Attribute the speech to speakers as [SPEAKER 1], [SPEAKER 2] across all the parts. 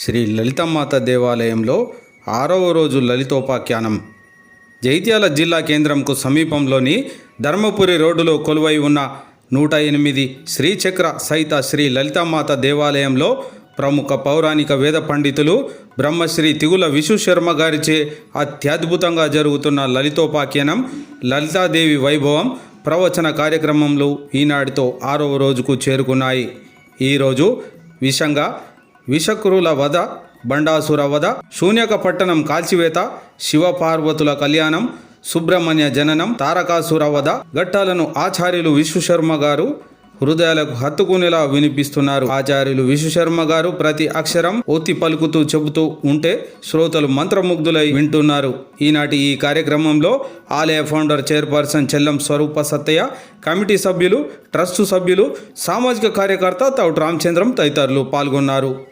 [SPEAKER 1] శ్రీ లలితమాత దేవాలయంలో ఆరవ రోజు లలితోపాఖ్యానం. జైత్యాల జిల్లా కేంద్రంకు సమీపంలోని ధర్మపురి రోడ్డులో కొలువై ఉన్న నూట ఎనిమిది శ్రీచక్ర సహిత శ్రీ లలితామాత దేవాలయంలో ప్రముఖ పౌరాణిక వేద పండితులు బ్రహ్మశ్రీ తిగుల విశ్వశర్మ శర్మ గారిచే అత్యద్భుతంగా జరుగుతున్న లలితోపాఖ్యానం లలితాదేవి వైభవం ప్రవచన కార్యక్రమంలో ఈనాటితో ఆరవ రోజుకు చేరుకున్నాయి. ఈరోజు విషంగా విషక్రుల వధ బండాసుర వధ శూన్యక పట్టణం కాల్చివేత శివపార్వతుల కళ్యాణం సుబ్రహ్మణ్య జననం తారకాసుర వధ ఘట్టాలను ఆచార్యులు విశ్వశర్మ గారు హృదయాలకు హత్తుకునేలా వినిపిస్తున్నారు. ఆచార్యులు విశ్వశర్మ గారు ప్రతి అక్షరం ఒత్తి పలుకుతూ చెబుతూ ఉంటే శ్రోతలు మంత్రముగ్ధులై వింటున్నారు. ఈనాటి ఈ కార్యక్రమంలో ఆలయ founder chairperson Chellam Swarupa Sattayya committee సభ్యులు ట్రస్టు సభ్యులు సామాజిక కార్యకర్త తౌట్ రామచంద్రం తదితరులు పాల్గొన్నారు.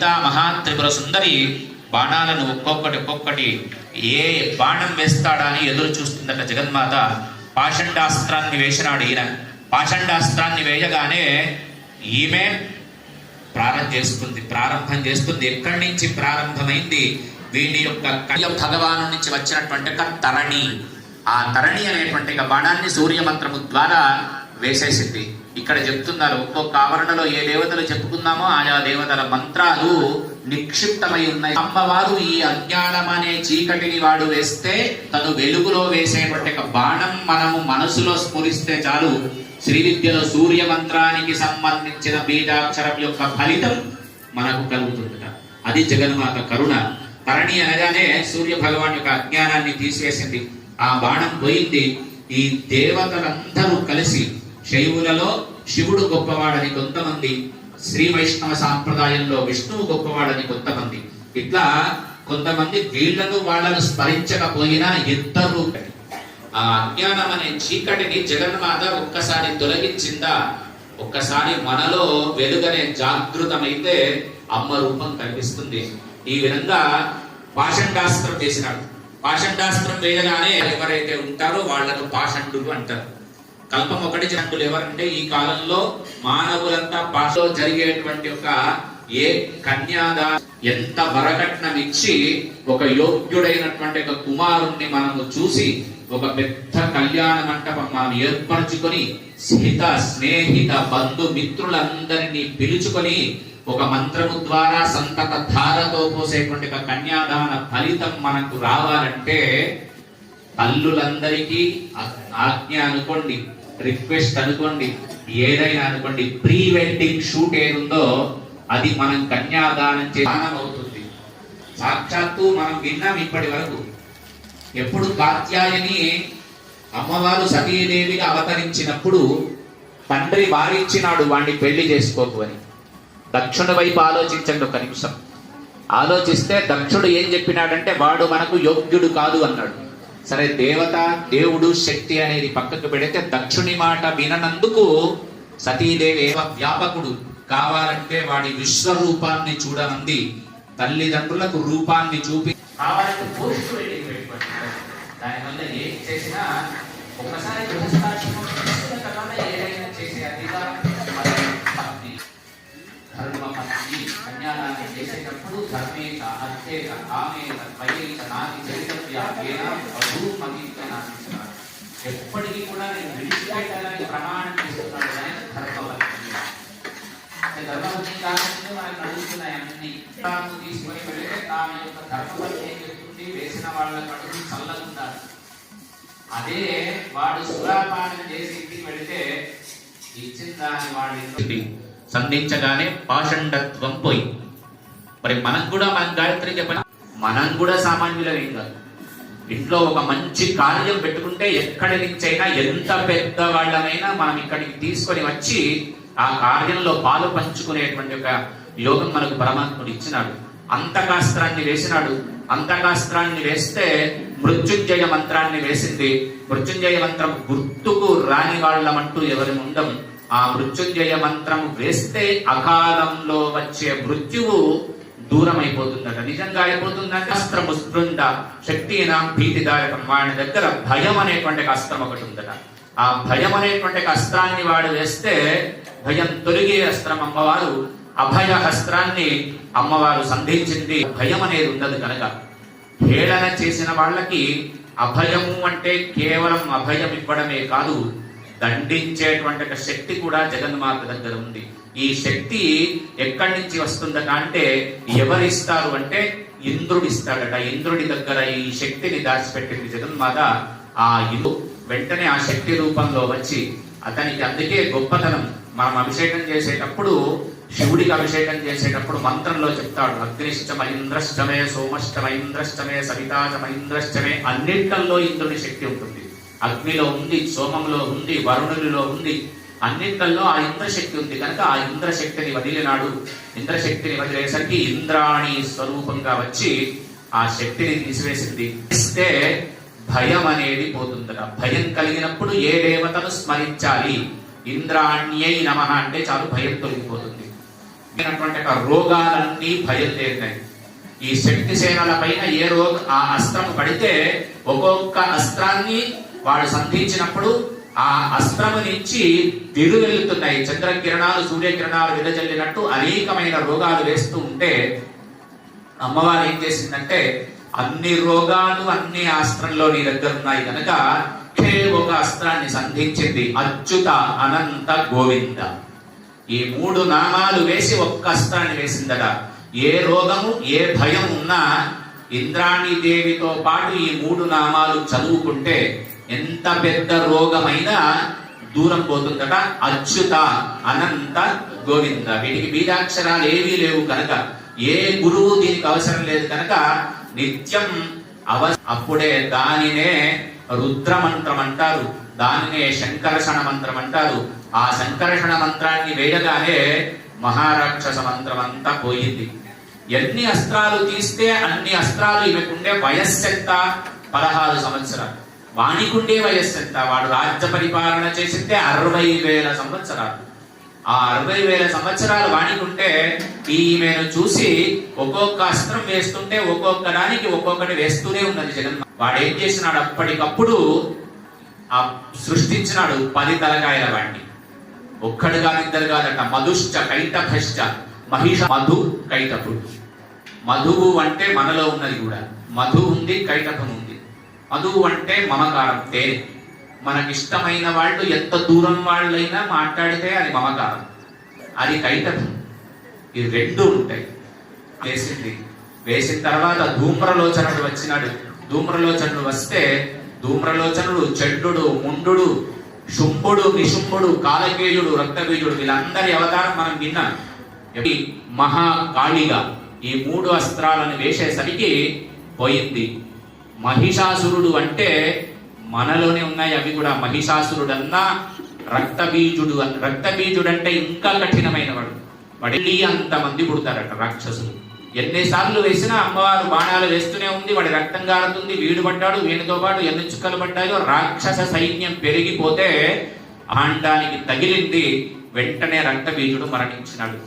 [SPEAKER 2] లలిత మహా త్రిపుర సుందరి బాణాలను ఒక్కొక్కటి ఒక్కొక్కటి ఏ బాణం వేస్తాడా అని ఎదురు చూస్తుందట జగన్మాత. పాషండాస్త్రాన్ని వేసినాడు ఈయన. పాషండాస్త్రాన్ని వేయగానే ఈమె ప్రారంభం చేస్తుంది ప్రారంభం చేస్తుంది. ఎక్కడి నుంచి ప్రారంభమైంది? వీడి యొక్క కళ్య భగవాను నుంచి వచ్చినటువంటి ఒక తరణి. ఆ తరణి అనేటువంటి బాణాన్ని సూర్యమంత్రము ద్వారా వేసేసింది. ఇక్కడ చెప్తున్నారు ఒక్కొక్క ఆవరణలో ఏ దేవతలు చెప్పుకున్నామో ఆయా దేవతల మంత్రాలు నిక్షిప్తమై ఉన్నాయి. అమ్మవారు ఈ అజ్ఞానం అనే చీకటిని వాడు వేస్తే తను వెలుగులో వేసేటువంటి బాణం మనము మనసులో స్ఫురిస్తే చాలు. శ్రీ విద్యలో సూర్య మంత్రానికి సంబంధించిన బీజాక్షరం యొక్క ఫలితం మనకు కలుగుతుందట. అది జగన్మాత కరుణ. కరణి అనగానే సూర్య భగవాన్ యొక్క అజ్ఞానాన్ని తీసివేసింది ఆ బాణం పోయింది. ఈ దేవతలందరూ కలిసి శైవులలో శివుడు గొప్పవాడని కొంతమంది శ్రీ వైష్ణవ సాంప్రదాయంలో విష్ణువు గొప్పవాడని కొంతమంది. ఇట్లా కొంతమంది వీళ్ళను వాళ్ళను స్మరించకపోయినా ఇద్దరు ఆ అజ్ఞానం అనే చీకటిని జగన్మాత ఒక్కసారి తొలగించిందా? ఒక్కసారి మనలో వెలుగనే జాగృతమైతే అమ్మ రూపం కనిపిస్తుంది. ఈ విధంగా పాషండాస్త్రం చేసినాడు. పాషండాస్త్రం వేయగానే ఎవరైతే ఉంటారో వాళ్ళను పాషండులు అంటారు. కల్పం ఒకటి జంతులు ఎవరంటే ఈ కాలంలో మానవులంతా పాటలో జరిగేటువంటి ఒక ఏ కన్యాదా ఎంత వరకట్నం ఇచ్చి ఒక యోగ్యుడైనటువంటి ఒక కుమారుణ్ణి మనము చూసి ఒక పెద్ద కళ్యాణ మంటపం మనం ఏర్పరచుకొని సహిత స్నేహిత బంధు మిత్రులందరినీ పిలుచుకొని ఒక మంత్రము ద్వారా సంతత ధారతో పోసేటువంటి ఒక కన్యాదాన ఫలితం మనకు రావాలంటే తల్లులందరికీ ఆజ్ఞ అనుకోండి. రిక్వెస్ట్ అనుకోండి ఏదైనా అనుకోండి ప్రీ వెడ్డింగ్ షూట్ ఏదుందో అది మనం కన్యాదానం చేనం అవుతుంది సాక్షాత్తు మనం విన్నాం ఇప్పటి వరకు. ఎప్పుడు కాత్యాయని అమ్మవారు సతీదేవిగా అవతరించినప్పుడు తండ్రి వారిచ్చినాడు వాణ్ణి పెళ్ళి చేసుకోకు అని. దక్షుడి వైపు ఆలోచించండి ఒక నిమిషం. ఆలోచిస్తే దక్షుడు ఏం చెప్పినాడంటే వాడు మనకు యోగ్యుడు కాదు అన్నాడు. సరే దేవత దేవుడు శక్తి అనేది పక్కకు పెడితే దక్షుని మాట విననందుకు సతీదేవి ఏవ వ్యాపకుడు. కావాలంటే వాడి విశ్వరూపాన్ని చూడనంది. తల్లిదండ్రులకు రూపాన్ని చూపి కావాలంటే పోషకుడు దానివల్ల ఏం చేసినా ఒకసారి గృహస్థాశ్రమం చేసేటప్పుడు ధర్మేత అర్థేత కామేత భయేత నాది చరితవ్యాఖ్యేన బహుమతిత్యనాశించిన ఎప్పటికీ కూడా నేను విడిచిపెట్టాలని ప్రమాణం చేస్తున్నాడు ఆయన ధర్మవర్తి ధర్మవర్తి కాకుండా మనకు నడుస్తున్నాయి అన్ని. తీసుకొని యొక్క ధర్మవర్తి ఏం చెప్తుంది వేసిన వాళ్ళ కడుపు అదే వాడు సురాపానం చేసి వెళితే ఇచ్చిన దాన్ని వాడి సంధించగానే పాషండత్వం పోయింది మరి మనం కూడా మన గాయత్రి చెప్పిన మనం కూడా సామాన్యులవి కాదు. ఇంట్లో ఒక మంచి కార్యం పెట్టుకుంటే ఎక్కడి అయినా ఎంత పెద్ద వాళ్ళనైనా మనం ఇక్కడికి తీసుకొని వచ్చి ఆ కార్యంలో పాలు పంచుకునేటువంటి ఒక యోగం మనకు పరమాత్ముడు ఇచ్చినాడు. అంతకాస్త్రాన్ని వేసినాడు. అంతకాస్త్రాన్ని వేస్తే మృత్యుంజయ మంత్రాన్ని వేసింది. మృత్యుంజయ మంత్రం గుర్తుకు రాని వాళ్ళమంటూ ఎవరి ఉండం ఆ మృత్యుంజయ మంత్రం వేస్తే అకాలంలో వచ్చే మృత్యువు దూరం అయిపోతుందట నిజంగా అయిపోతుందంటే అస్త్రము స్పృంద శక్తినాం భీతిదాయకం వాడి దగ్గర భయం అనేటువంటి అస్త్రం ఒకటి ఉందట. ఆ భయం అనేటువంటి అస్త్రాన్ని వాడు వేస్తే భయం తొలగే అస్త్రం అమ్మవారు అభయ అస్త్రాన్ని అమ్మవారు సంధించింది. భయం అనేది ఉండదు కనుక. హేళన చేసిన వాళ్ళకి అభయము అంటే కేవలం అభయం ఇవ్వడమే కాదు దండించేటువంటి శక్తి కూడా జగన్మాత దగ్గర ఉంది. ఈ శక్తి ఎక్కడి నుంచి వస్తుందట అంటే ఎవరిస్తారు అంటే ఇంద్రుడు ఇస్తాడట ఇంద్రుడి దగ్గర ఈ శక్తిని దాచిపెట్టింది జగన్మాత. ఆ ఇందు వెంటనే ఆ శక్తి రూపంలో వచ్చి అతనికి అందుకే గొప్పతనం. మనం అభిషేకం చేసేటప్పుడు శివుడికి అభిషేకం చేసేటప్పుడు మంత్రంలో చెప్తాడు. అగ్నిష్టమైంద్రష్టమే సోమష్టమైంద్రష్టమే సవితాచమైంద్రష్టమే అన్నింటిలో ఇంద్రుని శక్తి ఉంటుంది. అగ్నిలో ఉంది సోమంలో ఉంది వరుణుడిలో ఉంది. అన్నింటల్లో ఆ ఇంద్రశక్తి ఉంది కనుక ఆ ఇంద్రశక్తిని వదిలినాడు. ఇంద్రశక్తిని వదిలేసరికి ఇంద్రాణి స్వరూపంగా వచ్చి ఆ శక్తిని తీసివేసింది. ఇస్తే భయం అనేది పోతుందట. భయం కలిగినప్పుడు ఏ దేవతను స్మరించాలి? ఇంద్రాణ్యై నమ అంటే చాలు భయం తొలగిపోతుంది. అయినటువంటి ఒక రోగాలన్నీ బయలుదేరినాయి ఈ శక్తి సేనల పైన ఏ రోగ ఆ అస్త్రం పడితే ఒక్కొక్క అస్త్రాన్ని వాడు సంధించినప్పుడు ఆ అస్త్రము నుంచి వెలుతున్నాయి చంద్రకిరణాలు సూర్యకిరణాలు విదజల్లినట్టు అనేకమైన రోగాలు వేస్తూ ఉంటే అమ్మవారు ఏం చేసిందంటే అన్ని రోగాలు అన్ని అస్త్రంలో నీ దగ్గర ఉన్నాయి కనుక ఒకే ఒక అస్త్రాన్ని సంధించింది అచ్యుత అనంత గోవింద. ఈ మూడు నామాలు వేసి ఒక్క అస్త్రాన్ని వేసిందట. ఏ రోగము ఏ భయం ఉన్నా ఇంద్రాణి దేవితో పాటు ఈ మూడు నామాలు చదువుకుంటే ఎంత పెద్ద రోగమైనా దూరం పోతుందట. అచ్యుత అనంత గోవింద. వీటికి బీజాక్షరాలు ఏవీ లేవు కనుక. ఏ గురువు దీనికి అవసరం లేదు కనుక నిత్యం అవ అప్పుడే దానినే రుద్ర మంత్రం అంటారు. దానినే శంకర్షణ మంత్రం అంటారు. ఆ శంకర్షణ మంత్రాన్ని వేయగానే మహారాక్షస మంత్రం అంతా పోయింది. ఎన్ని అస్త్రాలు తీస్తే అన్ని అస్త్రాలు ఈమెకుండే వయస్సెంత పదహారు సంవత్సరాలు. వాణికుండే వయస్సు ఎంత వాడు రాజ్య పరిపాలన చేసిందే అరవై వేల సంవత్సరాలు. ఆ అరవై వేల సంవత్సరాలు వాణికుంటే ఈమెను చూసి ఒక్కొక్క అస్త్రం వేస్తుంటే ఒక్కొక్క దానికి ఒక్కొక్కటి వేస్తూనే ఉన్నది జగన్. వాడు ఏం చేసినాడు అప్పటికప్పుడు? ఆ సృష్టించినాడు పది తలకాయల వాడిని ఒక్కడు కాదు ఇద్దరు కాదట. మధుశ్చ కైటభశ్చ మహిష మధు కైటపుడు. మధువు అంటే మనలో ఉన్నది కూడా. మధు ఉంది కైటపం ఉంది అంటే మమకారంతే తేనె మనకిష్టమైన వాళ్ళు ఎంత దూరం వాళ్ళైనా మాట్లాడితే అది మమకారం. అది కైటం ఈ రెండు ఉంటాయి. వేసింది. వేసిన తర్వాత ధూమ్రలోచనుడు వచ్చినాడు. ధూమ్రలోచనుడు వస్తే ధూమ్రలోచనుడు చెడ్డుడు ముండు శుంభుడు నిశుంభుడు కాలకేయుడు రక్తబీజుడు వీళ్ళందరి అవతారం మనం విన్నాం. మహాకాళిగా. ఈ మూడు అస్త్రాలను వేసేసరికి పోయింది. మహిషాసురుడు అంటే మనలోనే ఉన్నాయి అవి కూడా. మహిషాసురుడన్నా రక్తబీజుడు అన్న రక్తబీజుడు అంటే ఇంకా కఠినమైన వాడు వాడి అంతమంది పుడతారట రాక్షసులు. ఎన్నిసార్లు వేసినా అమ్మవారు బాణాలు వేస్తూనే ఉంది. వాడి రక్తం గారుతుంది వీడు పడ్డాడు వీడితో పాటు ఎన్ని చుక్కలు పడ్డాయో రాక్షస సైన్యం పెరిగిపోతే ఆండానికి తగిలింది. వెంటనే రక్తబీజుడు మరణించినాడు.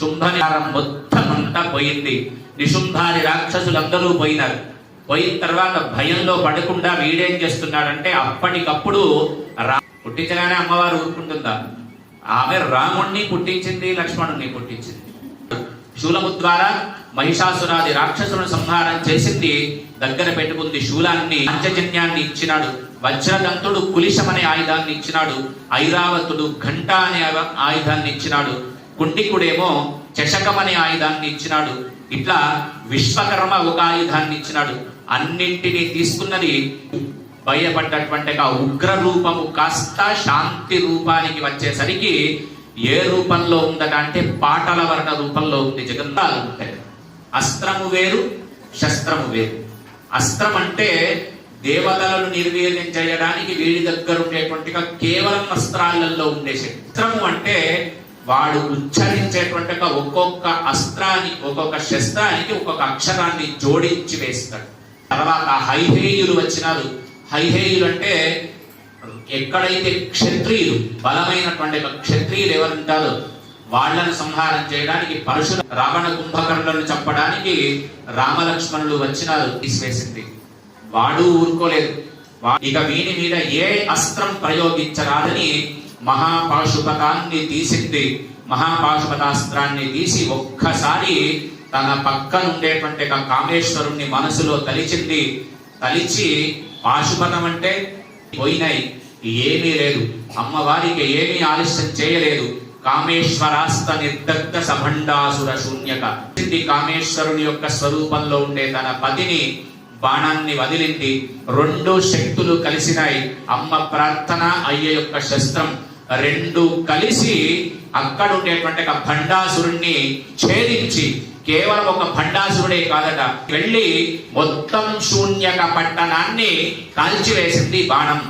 [SPEAKER 2] శుంభనిహారం మొత్తం అంతా పోయింది. నిశుంభాది రాక్షసులందరూ పోయినారు. పోయిన తర్వాత భయంలో పడకుండా వీడేం చేస్తున్నాడంటే అప్పటికప్పుడు రా పుట్టించగానే అమ్మవారు ఊరుకుంటుందా? ఆమె రాముణ్ణి పుట్టించింది లక్ష్మణుణ్ణి పుట్టించింది. శూలము ద్వారా మహిషాసురాది రాక్షసులను సంహారం చేసింది దగ్గర పెట్టుకుంది శూలాన్ని పంచజన్యాన్ని ఇచ్చినాడు. వజ్రదంతుడు కులిశమనే ఆయుధాన్ని ఇచ్చినాడు. ఐరావతుడు ఘంట అనే ఆయుధాన్ని ఇచ్చినాడు. కుండికుడేమో చషకమనే ఆయుధాన్ని ఇచ్చినాడు. ఇట్లా విశ్వకర్మ ఒక ఆయుధాన్ని ఇచ్చినాడు. అన్నింటినీ తీసుకున్నది భయపడ్డటువంటి ఆ ఉగ్ర రూపము కాస్త శాంతి రూపానికి వచ్చేసరికి ఏ రూపంలో ఉందట అంటే పాటల వర్ణ రూపంలో ఉంది జగన్నాథ్ ఉంటాయి అస్త్రము వేరు శస్త్రము వేరు. అస్త్రం అంటే దేవతలను నిర్వీర్యం చేయడానికి వీడి దగ్గర ఉండేటువంటి కేవలం అస్త్రాలలో ఉండే శస్త్రము అంటే వాడు ఉచ్చరించేటువంటి ఒక్కొక్క అస్త్రానికి ఒక్కొక్క శస్త్రానికి ఒక్కొక్క అక్షరాన్ని జోడించి వేస్తాడు. తర్వాత హైహేయులు వచ్చినారు. హైహేయులు అంటే ఎక్కడైతే క్షత్రియులు బలమైనటువంటి క్షత్రియులు ఎవరుంటారో వాళ్ళను సంహారం చేయడానికి పరశుర రావణ కుంభకర్ణులను చంపడానికి రామలక్ష్మణులు వచ్చినారు తీసివేసింది వాడు ఊరుకోలేదు. ఇక వీని మీద ఏ అస్త్రం ప్రయోగించరాదని మహాపాశుపతాన్ని తీసింది. మహాపాశుపతాస్త్రాన్ని తీసి ఒక్కసారి తన పక్కన ఉండేటువంటి కామేశ్వరుణ్ణి మనసులో తలిచింది. తలిచి పాశుపతం అంటే పోయినాయి. ఏమీ లేదు. అమ్మవారికి ఏమీ ఆలస్యం చేయలేదు. కామేశ్వరాస్త నిర్దగ్ధ సభండాసుర శూన్యక. కామేశ్వరుని యొక్క స్వరూపంలో ఉండే తన పతిని బాణాన్ని వదిలింది. రెండు శక్తులు కలిసినాయి. అమ్మ ప్రార్థన అయ్య యొక్క శస్త్రం రెండు కలిసి అక్కడ ఉండేటువంటి భండాసురుణ్ణి ఛేదించి కేవలం ఒక భండాసురుడే కాదట. వెళ్ళి మొత్తం శూన్యక పట్టణాన్ని కాల్చివేసింది బాణం.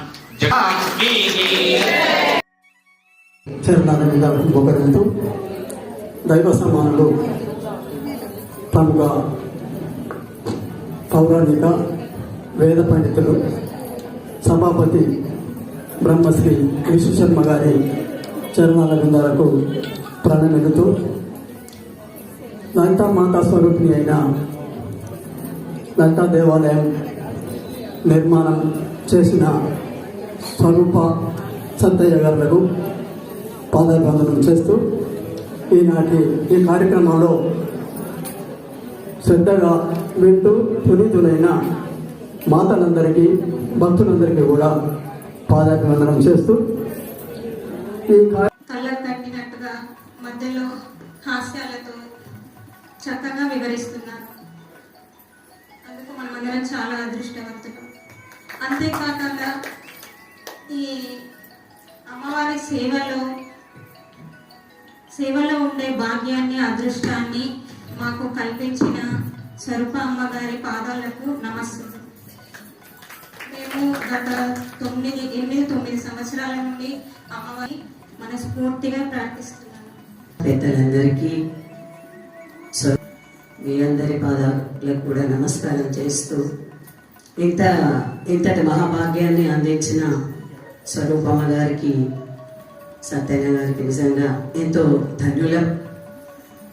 [SPEAKER 3] చరణాల మీద ఒకరింటూ దైవ సమానులు ప్రముఖ పౌరాణిక వేద పండితులు సభాపతి బ్రహ్మశ్రీ విశ్వ శర్మ గారి చరణాల బృందాలకు ప్రణమిలుతూ లలితా మాతా స్వరూపిణి అయిన లలితా దేవాలయం నిర్మాణం చేసిన స్వరూప సత్తయ్య గారులకు పాదాభివందనం చేస్తూ ఈనాటి ఈ కార్యక్రమంలో శ్రద్ధగా వింటూ పునీతులైన మాతలందరికీ భక్తులందరికీ కూడా పాదాభివందనం చేస్తూ ఈ
[SPEAKER 4] కళ్ళ తగ్గినట్టుగా మధ్యలో హాస్యాల చక్కగా వివరిస్తున్నారు అందుకు మనమందరం చాలా అదృష్టవంతులం. అంతేకాకుండా ఈ అమ్మవారి సేవలో సేవలో ఉండే భాగ్యాన్ని అదృష్టాన్ని మాకు కల్పించిన స్వరూప అమ్మగారి పాదాలకు నమస్సులు. మేము గత తొమ్మిది ఎనిమిది తొమ్మిది సంవత్సరాల నుండి అమ్మవారి మనస్ఫూర్తిగా ప్రార్థిస్తున్నాము.
[SPEAKER 5] పెద్దలందరికీ మీ అందరి పాదాలకు కూడా నమస్కారం చేస్తూ ఇంత ఇంతటి మహాభాగ్యాన్ని అందించిన స్వరూపమ్మ గారికి సత్యన్న గారికి నిజంగా ఎంతో ధన్యులం.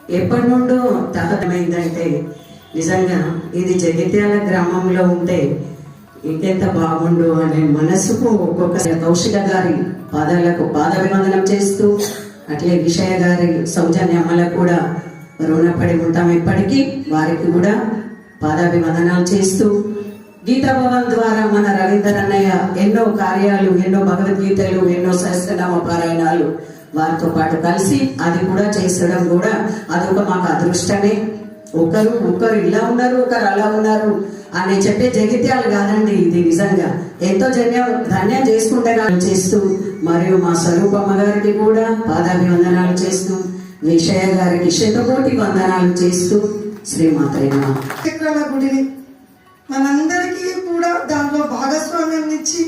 [SPEAKER 5] ఎప్పటి నుండో తహతమైందంటే నిజంగా ఇది జగిత్యాల గ్రామంలో ఉంటే ఇంకెంత బాగుండు అనే మనసుకు ఒక్కొక్క కౌశిక గారి పాదాలకు పాదాభివందనం చేస్తూ అట్లే విషయ గారి సౌజన్యమ్మలకు కూడా రుణపడి ఉంటాం ఎప్పటికీ వారికి కూడా పాదాభివందనాలు చేస్తూ గీతా భవన్ ద్వారా మన రవీందర్ అన్నయ్య ఎన్నో కార్యాలు ఎన్నో భగవద్గీతలు ఎన్నో సహస్రనామ పారాయణాలు వారితో పాటు కలిసి అది కూడా చేసడం కూడా అదొక మాకు అదృష్టమే. ఒకరు ఒకరు ఇలా ఉన్నారు ఒకరు అలా ఉన్నారు అని చెప్పే జగిత్యాలు కాదండి ఇది నిజంగా. ఎంతో జన్యం ధన్యం చేసుకుంటే చేస్తూ మరియు మా స్వరూపమ్మ గారికి కూడా పాదాభివందనాలు చేస్తూ విషయ గారికి శతకోటి వందనాలు చేస్తూ శ్రీమాతయ్య
[SPEAKER 6] గుడిని మనందరికీ కూడా దాంట్లో భాగస్వామ్యం ఇచ్చి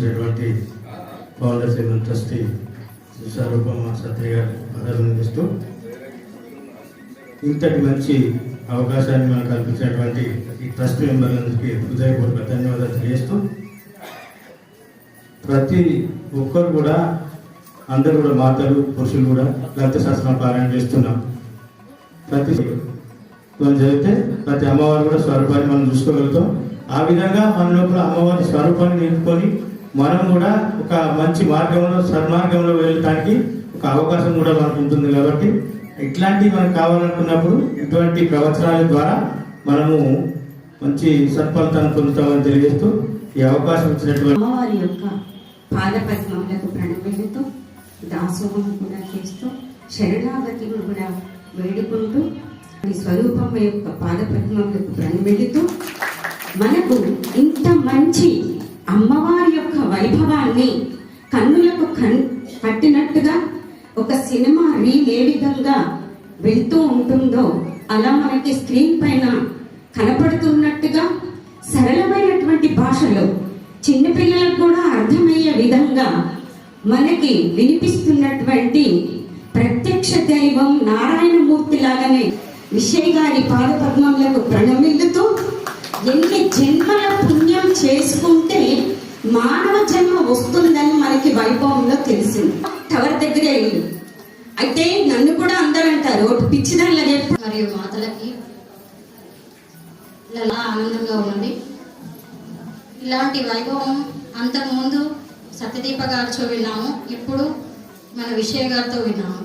[SPEAKER 7] నిర్మించినటువంటి founder seven trustee Shri Swaroopamma Satya గారి ఇంతటి మంచి అవకాశాన్ని మనకు కల్పించినటువంటి ఈ ట్రస్ట్ మెంబర్లందరికీ హృదయపూర్వక ధన్యవాదాలు తెలియజేస్తూ ప్రతి ఒక్కరు కూడా అందరూ కూడా మాతలు పురుషులు కూడా లలిత శాస్త్రం పారాయణ చేస్తున్నాం. ప్రతి మనం చదివితే ప్రతి అమ్మవారు కూడా స్వరూపాన్ని మనం చూసుకోగలుగుతాం. ఆ విధంగా మన లోపల అమ్మవారి స్వరూపాన్ని నిలుపుకొని మనం కూడా ఒక మంచి మార్గంలో సన్మార్గంలో వెళ్ళటానికి ఒక అవకాశం కూడా మనకు ఉంటుంది కాబట్టి ఇట్లాంటివి మనకు కావాలనుకున్నప్పుడు ఇటువంటి ప్రవచనాల ద్వారా మనము మంచి సత్ఫలితాన్ని పొందుతామని తెలియజేస్తూ ఈ అవకాశం ఇచ్చినటువంటి
[SPEAKER 8] అమ్మవారి యొక్క పాదపద్మములకు ప్రణమిల్లుతూ దాసోహం కూడా చేస్తూ శరణాగతి కూడా వేడుకుంటూ ఈ స్వరూపం యొక్క పాదపద్మములకు ప్రణమిల్లుతూ మనకు ఇంత మంచి అమ్మవారి యొక్క వైభవాన్ని కన్నులకు కన్ కట్టినట్టుగా ఒక సినిమా రీల్ ఏ విధంగా వెళ్తూ ఉంటుందో అలా మనకి స్క్రీన్ పైన కనపడుతున్నట్టుగా సరళమైనటువంటి భాషలో చిన్నపిల్లలకు కూడా అర్థమయ్యే విధంగా మనకి వినిపిస్తున్నటువంటి ప్రత్యక్ష దైవం నారాయణమూర్తి లాగానే విషయ్ గారి పాదపద్మములకు ప్రణమిల్లుతూ ఎన్ని జన్మల పుణ్యం చేసుకుంటే మానవ జన్మ వస్తుందని మనకి వైభవంలో తెలిసింది. టవర్ దగ్గరే ఇల్లు అయితే నన్ను కూడా అందరూ అంటారు "ఒకటి పిచ్చిదానిలాగే
[SPEAKER 9] మరియు మాతలకి ఇలా ఆనందంగా ఉండండి. ఇలాంటి వైభవం అంతకుముందు సత్యదీప గారితో విన్నాము. ఇప్పుడు మన విషయ గారితో విన్నాము.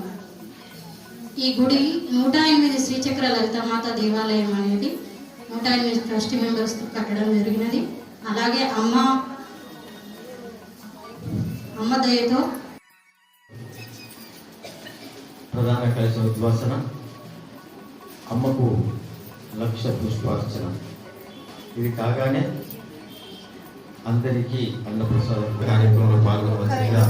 [SPEAKER 9] ఈ గుడి నూట ఎనిమిది శ్రీచక్ర లలితమాత దేవాలయం అనేది నూట ఎనిమిది ట్రస్టీ మెంబర్స్ కట్టడం జరిగినది. అలాగే అమ్మ అమ్మ దయతో
[SPEAKER 10] ప్రధాన కలశ ఉద్వాసన. అమ్మకు లక్ష పుష్పార్చన. ఇది కాగానే అందరికీ అన్నప్రసాద కార్యక్రమంలో పాల్గొనవలసిందిగా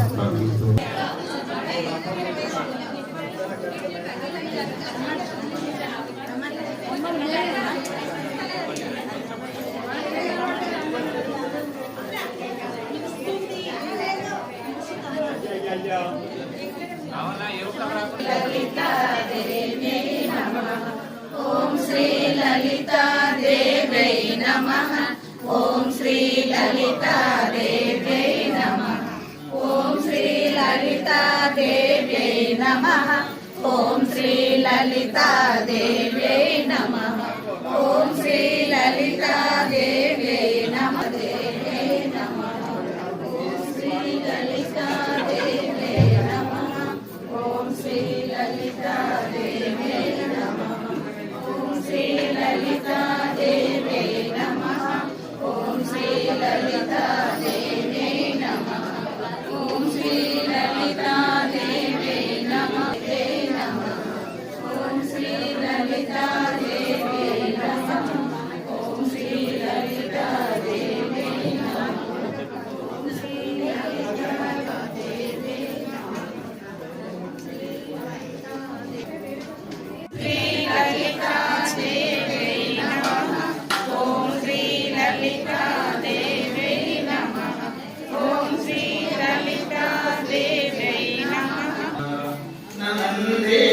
[SPEAKER 11] não.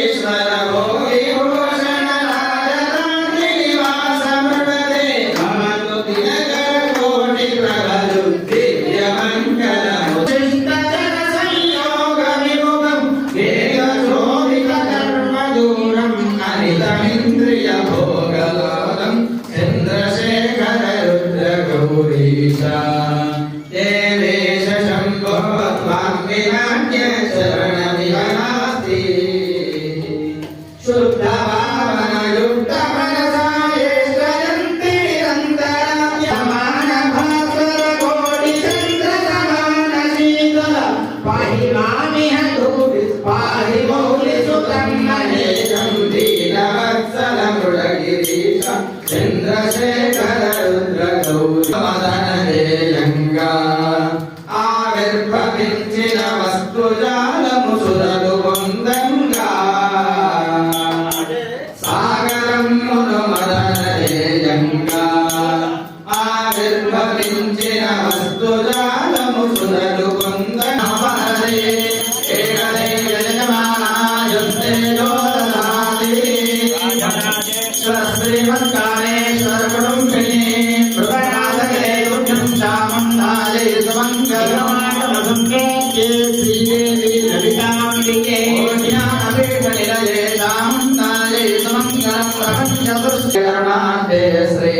[SPEAKER 11] శ్రీ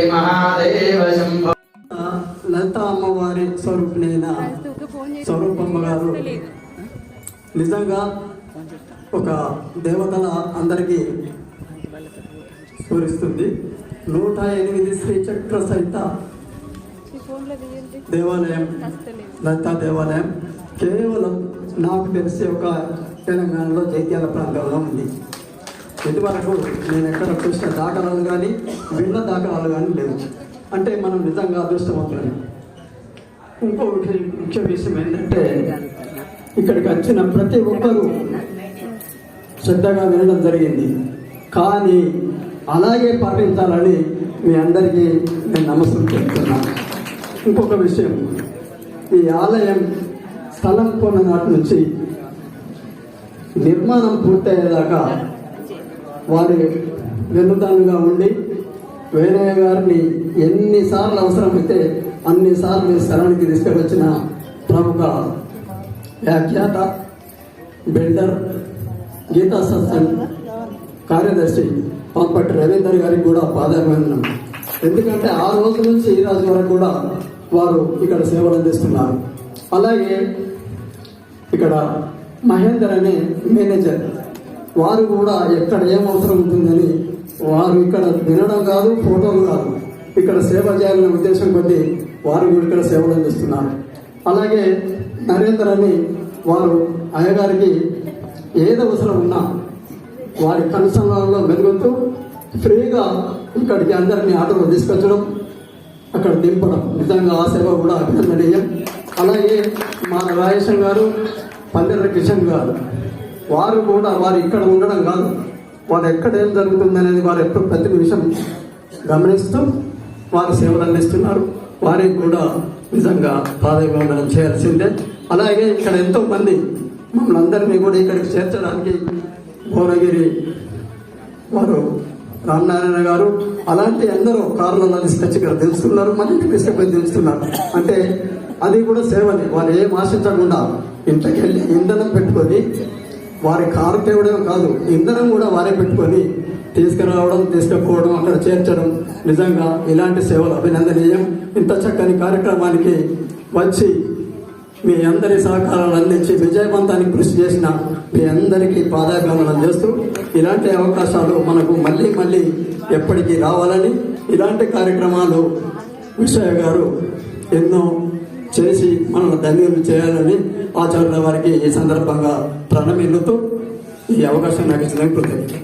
[SPEAKER 3] అమ్మవారి స్వరూపిణైన స్వరూపమ్మ గారు నిజంగా ఒక దేవతల అందరికీ స్ఫురిస్తుంది. నూట ఎనిమిది శ్రీచక్ర సహిత దేవాలయం లతా దేవాలయం. కేవలం నాకు తెలిసి ఒక తెలంగాణలో జైత్యాల ప్రాంతంలో ఉంది. ఇదివరకు నేను ఎక్కడ చూసిన దాఖలాలు కానీ విన్న దాఖలాలు కానీ లేవు. అంటే మనం నిజంగా అదృష్టమవుతున్నాం ఇంకో ముఖ్య విషయం ఏంటంటే ఇక్కడికి వచ్చిన ప్రతి ఒక్కరూ శ్రద్ధగా వినడం జరిగింది. కానీ అలాగే పాటించాలని మీ అందరికీ నేను నమస్కారం చెప్తున్నాను ఇంకొక విషయం ఈ ఆలయం స్థలం కొన్న నాటి నుంచి నిర్మాణం పూర్తయ్యేదాకా వారి వెన్నుదానుగా ఉండి వేరయ్య గారిని ఎన్నిసార్లు అవసరమైతే అన్నిసార్లు శరణికి స్థలానికి ప్రముఖ వ్యాఖ్యాత బిల్డర్ గీతా సత్సంగ్ కార్యదర్శి పంపటి రవీందర్ గారికి కూడా పాదాభివందనం. ఎందుకంటే ఆ రోజు నుంచి ఈ రోజు వరకు కూడా వారు ఇక్కడ సేవలు అందిస్తున్నారు. అలాగే ఇక్కడ మహేందర్ అనే మేనేజర్ వారు కూడా ఎక్కడ ఏం అవసరం ఉంటుందని వారు ఇక్కడ వినడం కాదు ఫోటోలు కాదు. ఇక్కడ సేవ చేయాలనే ఉద్దేశం కొద్దీ వారు కూడా ఇక్కడ సేవలు అందిస్తున్నారు. అలాగే నరేందర్ అని వారు అయ్యగారికి ఏది అవసరం ఉన్నా వారి కనుసంధానంలో మెరుగుతూ ఫ్రీగా ఇక్కడికి అందరినీ ఆటోలో తీసుకొచ్చడం అక్కడ దింపడం. నిజంగా ఆ సేవ కూడా అభినందనీయం. అలాగే మా రాజేశం గారు పల్లెల కిషన్ గారు వారు కూడా వారు ఇక్కడ ఉండడం కాదు. వారు ఎక్కడ ఏం జరుగుతుంది అనేది వారు ఎప్పుడు ప్రతి నిమిషం గమనిస్తూ వారు సేవలు అందిస్తున్నారు. వారికి కూడా నిజంగా పాదవివందనం చేయాల్సిందే. అలాగే ఇక్కడ ఎంతో మంది మమ్మల్ని అందరినీ కూడా ఇక్కడికి చేర్చడానికి భువనగిరి వారు రామనారాయణ గారు అలాంటి అందరూ కారులలో తీసుకొచ్చి ఇక్కడ తెలుస్తున్నారు మళ్ళీ తీసుకుపోయి తెలుస్తున్నారు అంటే అది కూడా సేవని వారు ఏం ఆశించకుండా ఇంటికి వెళ్ళి ఇంధనం పెట్టుకొని వారి కారు తేవడం కాదు ఇంధనం కూడా వారే పెట్టుకొని తీసుకురావడం తీసుకుపోవడం అక్కడ చేర్చడం నిజంగా ఇలాంటి సేవలు అభినందనీయం. ఇంత చక్కని కార్యక్రమానికి వచ్చి మీ అందరి సహకారాలు అందించి విజయవంతానికి కృషి చేసిన మీ అందరికీ పాదాభివందనం చేస్తూ ఇలాంటి అవకాశాలు మనకు మళ్ళీ మళ్ళీ ఎప్పటికీ రావాలని ఇలాంటి కార్యక్రమాలు విషయ గారు ఎన్నో చేసి మనల్ని ధన్యులు చేయాలని ఆచార్యుల వారికి ఈ సందర్భంగా ప్రణమిల్లుతూ ఈ అవకాశం నాకు ఇచ్చిన కృతజ్ఞత